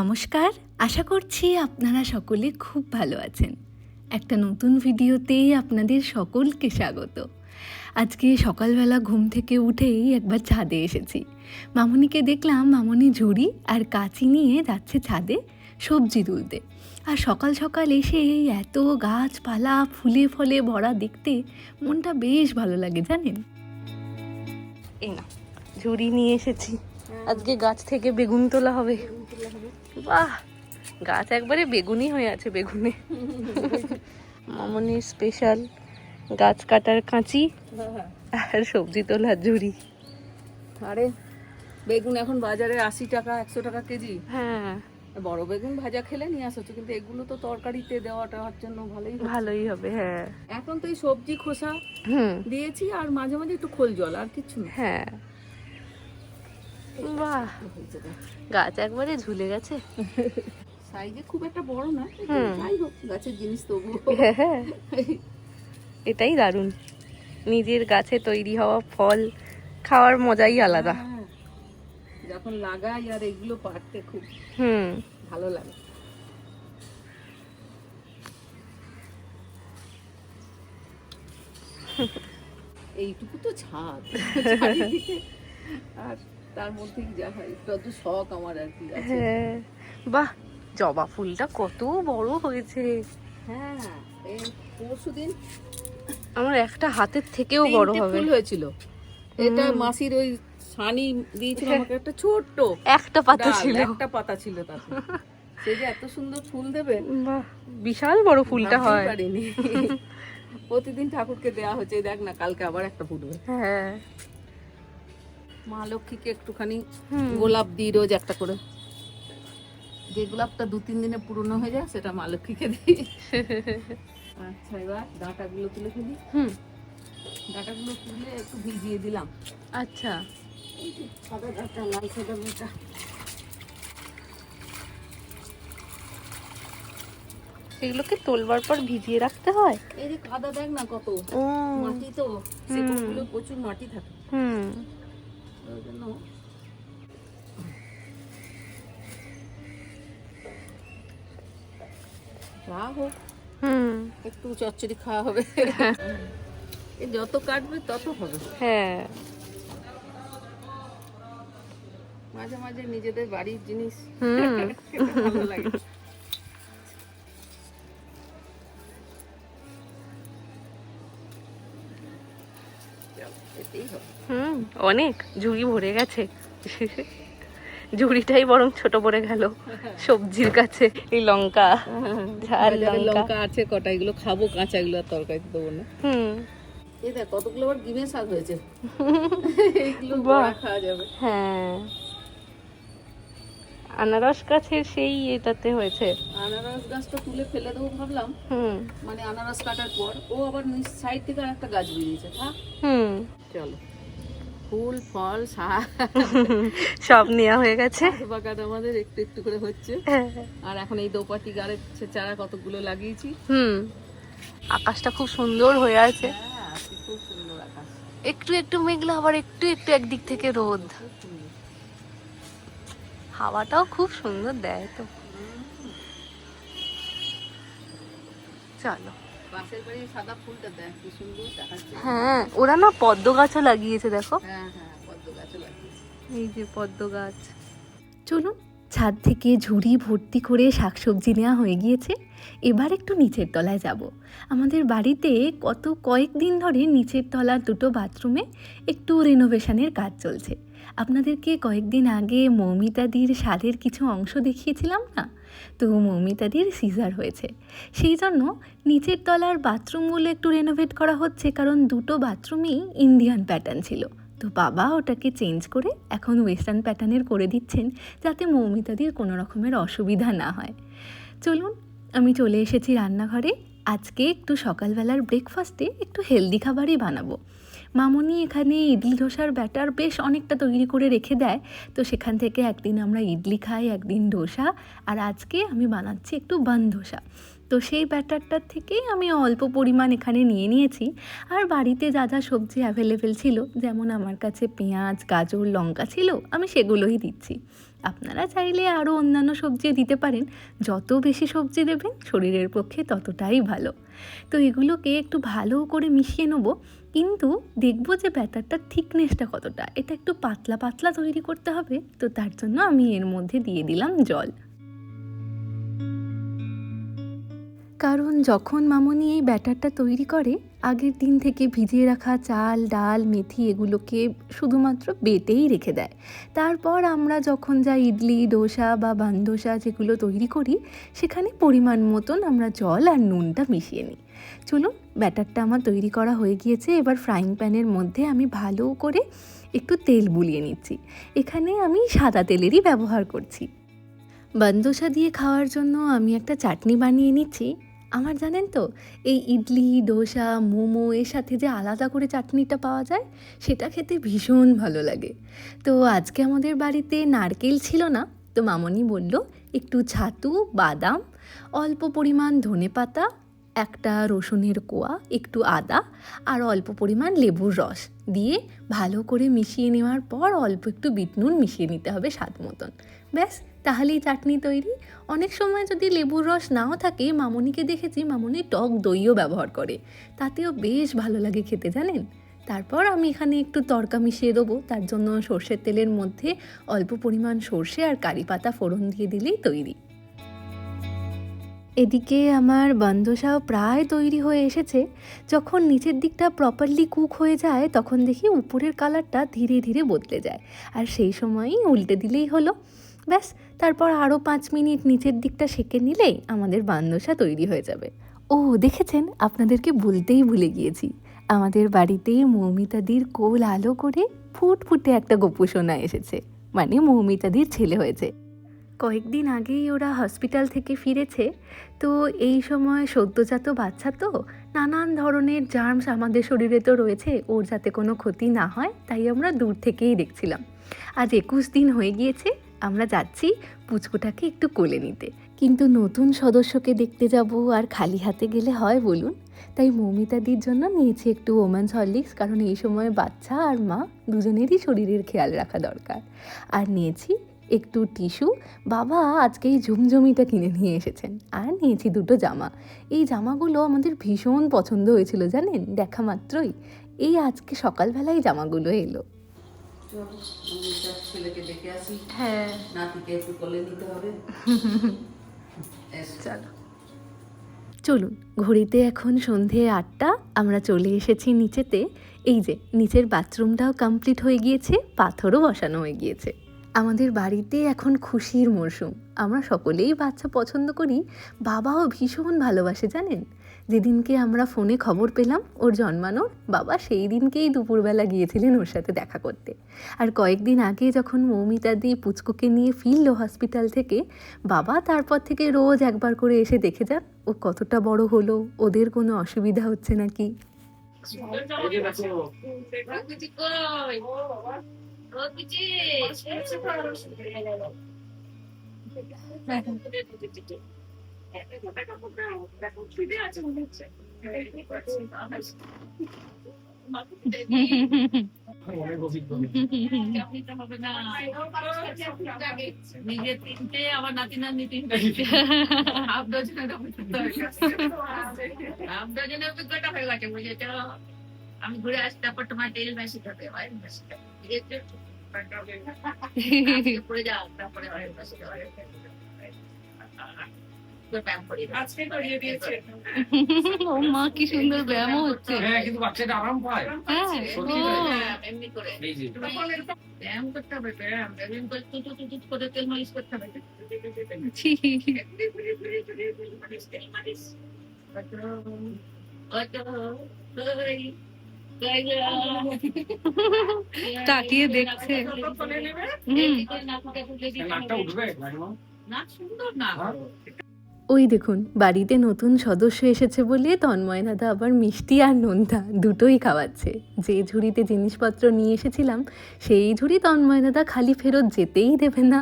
নমস্কার, আশা করছি আপনারা সকলে খুব ভালো আছেন। একটা নতুন ভিডিওতেই আপনাদের সকলকে স্বাগত। আজকে সকালবেলা ঘুম থেকে উঠেই একবার ছাদে এসেছি। মামনিকে দেখলাম মামনি ঝুড়ি আর কাঁচি নিয়ে যাচ্ছে ছাদে সবজি তুলতে। আর সকাল সকাল এসে এত গাছপালা, ফুলে ফলে ভরা দেখতে মনটা বেশ ভালো লাগে, জানেন? এই না, ঝুড়ি নিয়ে এসেছি। আজকে গাছ থেকে বেগুন তোলা হবে। বাহ গাছ একবারে বেগুনি হয়ে আছে বেগুনে। মামনির স্পেশাল গাছ কাটার কাঁচি আর সবজি তোলার ঝুড়ি। আরে বেগুন এখন বাজারে আশি টাকা একশো টাকা কেজি। হ্যাঁ। বড় বেগুন ভাজা খেলে নিয়ে আসছো কিন্তু এগুলো তো তরকারিতে দেওয়াটা হওয়ার জন্য ভালোই ভালোই হবে হ্যাঁ। এখন তো এই সবজি খোসা দিয়েছি আর মাঝে মাঝে একটু খোল জল আর কিছু হ্যাঁ। বাহ। গাছ একবারে ঝুলে গেছে। সাইজে খুব একটা বড় না। যাই হোক গাছের জিনিস তবু হ্যাঁ এটাই দারুণ। নিজের গাছে তৈরি হওয়া ফল খাওয়ার মজাই আলাদা। হ্যাঁ। যখন লাগাই আর এগুলো পারতে খুব হুম। ভালো লাগে। এইটুকু তো ছাদ। আর তার মধ্যে যা হয় একটু শখ আমার আর কি আছে। হ্যাঁ। বাহ জবা ফুলটা কত বড় হয়েছে। হ্যাঁ এই পরশু দিন আমার একটা হাতের থেকেও বড় হবে। ফুল হয়েছিল। এটা মাসির ওই সানি দিয়েছিল আমাকে একটা ছোট্ট একটা পাতা ছিল। একটা পাতা ছিল তাতে। সে যে এত সুন্দর ফুল দেবে বাহ বিশাল বড় ফুলটা হয়। প্রতিদিন ঠাকুরকে দেয়া হচ্ছে দেখ না কালকে আবার একটা ফুটবে হ্যাঁ। মা লক্ষ্মীকে একটুখানি গোলাপ দিই রোজ একটা করে। যে গোলাপটা দু তিন দিনে পুরনো হয়ে যায় সেটা মা লক্ষ্মীকে দিই। আচ্ছা এবার ডাঁটাগুলো তুলে ফেলি। হুম। ডাঁটাগুলো তুলে একটু ভিজিয়ে দিলাম। আচ্ছা। সাদা ডাঁটা লাল সাদা ডাঁটা। এগুলোকে তোলবার পর ভিজিয়ে রাখতে হয়? এই যে কাদা দেখ না কত। মাটি তো সেগুলো প্রচুর মাটি থাকে। হুম। হোক। হুম। একটু চচ্চড়ি খাওয়া হবে। এ যত কাটবে তত হবে। হ্যাঁ। মাঝে মাঝে নিজেদের বাড়ির জিনিস ভালো লাগে। অনেক। ঝুড়ি ভরে গেছে। ঝুড়িটাই বরং ছোট পড়ে গেল সবজির কাছে। এই লঙ্কা ঝাল লঙ্কা। আছে কটা এগুলো খাব কাঁচা এগুলো তরকারিতে দেবো না। হুম। এই কতগুলো আবার ডিমের শাক হয়েছে। এগুলো খাওয়া যাবে। হ্যাঁ। আনারস গাছের সেই এটাতে হয়েছে। আনারস গাছটা তুলে ফেলে দেবো ভাবলাম। হুম। মানে আনারস কাটার পর ও আবার সাইড থেকে আর একটা গাছ বেরিয়েছে। থাক। হুম। চলো। ফুল ফল সব নেওয়া হয়ে গেছে। বাগান আমাদের একটু একটু করে হচ্ছে। হ্যাঁ। আর এখন এই দোপাটি গাড়ের চারা কতগুলো লাগিয়েছি। হুম। আকাশটা খুব সুন্দর হয়ে আছে। হ্যাঁ খুব সুন্দর আকাশ। একটু একটু মেঘলা আবার একটু একটু একদিক থেকে রোদ। হাওয়াটাও খুব সুন্দর দেয় তো। চলো। হ্যাঁ ওরা না পদ্ম গাছও লাগিয়েছে দেখো। হ্যাঁ হ্যাঁ এই যে পদ্ম গাছ। চলুন ছাদ থেকে ঝুড়ি ভর্তি করে শাকসবজি নেওয়া হয়ে গিয়েছে। এবার একটু নিচের তলায় যাব। আমাদের বাড়িতে কত কয়েকদিন ধরে নিচের তলার দুটো বাথরুমে একটু রেনোভেশনের কাজ চলছে। আপনাদেরকে কয়েকদিন আগে মৌমিতাদির স্বাদের কিছু অংশ দেখিয়েছিলাম না? তো মৌমিতাদির সিজার হয়েছে। সেই জন্য নিচের তলার বাথরুমগুলো একটু রেনোভেট করা হচ্ছে, কারণ দুটো বাথরুমই ইন্ডিয়ান প্যাটার্ন ছিল। তো বাবা ওটাকে চেঞ্জ করে এখন ওয়েস্টার্ন প্যাটার্নের করে দিচ্ছেন, যাতে মৌমিতাদির কোনো রকমের অসুবিধা না হয়। চলুন, আমি চলে এসেছি রান্নাঘরে। আজকে একটু সকালবেলার ব্রেকফাস্টে একটু হেলদি খাবারই বানাবো। মামনি এখানে ইডলি ধোসার ব্যাটার বেশ অনেকটা তৈরি করে রেখে দেয়। তো সেখান থেকে একদিন আমরা ইডলি খাই, একদিন ধোসা। আর আজকে আমি বানাচ্ছি একটু বান ধোসা। তো সেই ব্যাটারটার থেকেই আমি অল্প পরিমাণ এখানে নিয়ে নিয়েছি। আর বাড়িতে যা যা সবজি অ্যাভেলেবেল ছিল, যেমন আমার কাছে পেঁয়াজ, গাজর, লঙ্কা ছিল, আমি সেগুলোই দিচ্ছি। আপনারা চাইলে আরও অন্যান্য সবজি দিতে পারেন। যত বেশি সবজি দেবেন, শরীরের পক্ষে ততটাই ভালো। তো এগুলোকে একটু ভালো করে মিশিয়ে নেব। কিন্তু দেখব যে ব্যাটারটার থিকনেসটা কতটা। এটা একটু পাতলা পাতলা তৈরি করতে হবে, তো তার জন্য আমি এর মধ্যে দিয়ে দিলাম জল। কারণ যখন মামনি এই ব্যাটারটা তৈরি করে, আগের দিন থেকে ভিজিয়ে রাখা চাল, ডাল, মেথি এগুলোকে শুধুমাত্র বেটেই রেখে দেয়। তারপর আমরা যখন যা ইডলি ডোসা বা বানদোসা যেগুলো তৈরি করি, সেখানে পরিমাণ মতন আমরা জল আর নুনটা মিশিয়ে নিই। চলুন, ব্যাটারটা আমার তৈরি করা হয়ে গিয়েছে, এবার ফ্রাইং প্যানের মধ্যে আমি ভালো করে একটু তেল বুলিয়ে নিচ্ছি। এখানে আমি সাদা তেলেরই ব্যবহার করছি। বান্দোসা দিয়ে খাওয়ার জন্য আমি একটা চাটনি বানিয়ে নিচ্ছি। আমার জানেন তো, এই ইডলি ডোসা মোমো এর সাথে যে আলাদা করে চাটনিটা পাওয়া যায়, সেটা খেতে ভীষণ ভালো লাগে। তো আজকে আমাদের বাড়িতে নারকেল ছিল না, তো মামনি বলল, একটু ছাতু, বাদাম, অল্প পরিমাণ ধনে পাতা, একটা রসুনের কোয়া, একটু আদা, আর অল্প পরিমাণ লেবুর রস দিয়ে ভালো করে মিশিয়ে নেওয়ার পর অল্প একটু বিট নুন মিশিয়ে নিতে হবে স্বাদ মতন। ব্যাস তাহলেই চাটনি তৈরি। অনেক সময় যদি লেবুর রস নাও থাকে, মামনিকে দেখেছি মামনি টক দইও ব্যবহার করে। তাতেও বেশ ভালো লাগে খেতে, জানেন? তারপর আমি এখানে একটু তড়কা মিশিয়ে দেবো। তার জন্য সর্ষের তেলের মধ্যে অল্প পরিমাণ সর্ষে আর কারি পাতা ফোড়ন দিয়ে দিলেই তৈরি। এদিকে আমার বান্দোসাও প্রায় তৈরি হয়ে এসেছে। যখন নিচের দিকটা প্রপারলি কুক হয়ে যায়, তখন দেখি উপরের কালারটা ধীরে ধীরে বদলে যায়। আর সেই সময়ই উল্টে দিলেই হলো। ব্যাস তারপর আরও পাঁচ মিনিট নিচের দিকটা সেঁকে নিলেই আমাদের বান্দোসা তৈরি হয়ে যাবে। ও, দেখেছেন? আপনাদেরকে বলতেই ভুলে গিয়েছি। আমাদের বাড়িতেই মৌমিতাদির কোল আলো করে ফুটফুটে একটা গোপুসোনা এসেছে। মানে মৌমিতাদির ছেলে হয়েছে। কয়েকদিন আগেই ওরা হসপিটাল থেকে ফিরেছে। তো এই সময় সদ্যজাত বাচ্চা তো, নানান ধরনের জার্মস আমাদের শরীরে তো রয়েছে, ওর যাতে কোনো ক্ষতি না হয়, তাই আমরা দূর থেকেই দেখছিলাম। আজ একুশ দিন হয়ে গিয়েছে আমরা যাচ্ছি পুচকুটাকে একটু কোলে নিতে। কিন্তু নতুন সদস্যকে দেখতে যাব আর খালি হাতে গেলে হয় বলুন? তাই মৌমিতাদির জন্য নিয়েছি একটু ওমেন্স হরলিক্স কারণ এই সময় বাচ্চা আর মা দুজনেরই শরীরের খেয়াল রাখা দরকার। আর নিয়েছি একটু টিস্যু। বাবা আজকে এই ঝুমঝুমিটা কিনে নিয়ে এসেছেন। আর নিয়েছি দুটো জামা। এই জামাগুলো আমাদের ভীষণ পছন্দ হয়েছিল জানেন? দেখা মাত্রই। এই আজকে সকালবেলায় জামাগুলো এলো। চল, আমি তার ছেলেকে ডেকে আসি। হ্যাঁ। নাতিকে একটু কোলে নিতে হবে। চলো। চলুন ঘড়িতে এখন সন্ধে আটটা আমরা চলে এসেছি নিচেতে। এই যে নিচের বাথরুমটাও কমপ্লিট হয়ে গিয়েছে পাথরও বসানো হয়ে গিয়েছে। আমাদের বাড়িতে এখন খুশির মরশুম। আমরা সকলেই বাচ্চা পছন্দ করি। বাবাও ভীষণ ভালোবাসে জানেন? যেদিনকে আমরা ফোনে খবর পেলাম ওর জন্মানোর বাবা সেই দিনকেই দুপুরবেলা গিয়েছিলেন ওর সাথে দেখা করতে আর কয়েকদিন আগে যখন মৌমিতা দি পুচকুকে নিয়ে ফিরল হসপিটাল থেকে বাবা তারপর থেকে রোজ একবার করে এসে দেখে যান ও কতটা বড় হলো ওদের কোনো অসুবিধা হচ্ছে নাকি নিজের তিনটে আবার নাতি নাতনি হাফ ডজনের অভিজ্ঞতা গেছে হাফ ডজনের অভিজ্ঞতা হয়ে গেছে বুঝেছ আমি ঘুরে আসি তারপর তোমার অয়েল বেশি খাবে পড়ে যাও। তারপরে ব্যায়াম করি আজকে করিয়ে দিয়েছে ও মা কি সুন্দর ব্যায়ামও হচ্ছে। হ্যাঁ কিন্তু বাচ্চাটা আরাম পায়। হ্যাঁ। তাই। হ্যাঁ, এমনি করে। ব্যায়াম করতে হবে ব্যায়াম। ব্যায়াম করে টুটু টুটু করে তেল মালিশ করতে হবে। তাকিয়ে দেখছে। হুম। নাকটা উঠবে না সুন্দর না। হ্যাঁ? ওই দেখুন, বাড়িতে নতুন সদস্য এসেছে বলে তন্ময় দাদা আবার মিষ্টি আর নোনতা দুটোই খাওয়াচ্ছে। যে ঝুড়িতে জিনিসপত্র নিয়ে এসেছিলাম, সেই ঝুড়ি তন্ময় দাদা খালি ফেরত যেতেই দেবে না।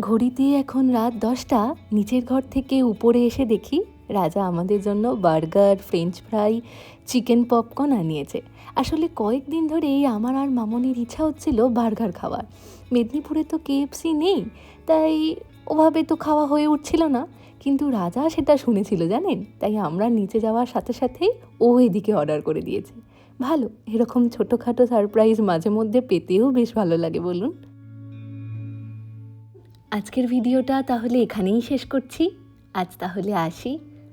ঘড়িতে এখন রাত দশটা, নিচের ঘর থেকে উপরে এসে দেখি রাজা আমাদের জন্য burger, french fry, chicken popcorn আনিয়েছে। আসলে কয়েকদিন ধরেই আমার আর মামনির ইচ্ছা হচ্ছিল বার্গার খাওয়ার। মেদিনীপুরে তো কেএফসি নেই, তাই ওভাবে তো খাওয়া হয়ে উঠছিল না। কিন্তু রাজা সেটা শুনেছিল, জানেন? তাই আমরা নিচে যাওয়ার সাথে সাথেই ও এদিকে অর্ডার করে দিয়েছে। ভালো, এরকম ছোটোখাটো সারপ্রাইজ মাঝে মধ্যে পেতেও বেশ ভালো লাগে, বলুন। আজকের ভিডিওটা তাহলে এখানেই শেষ করছি। আজ তাহলে আসি।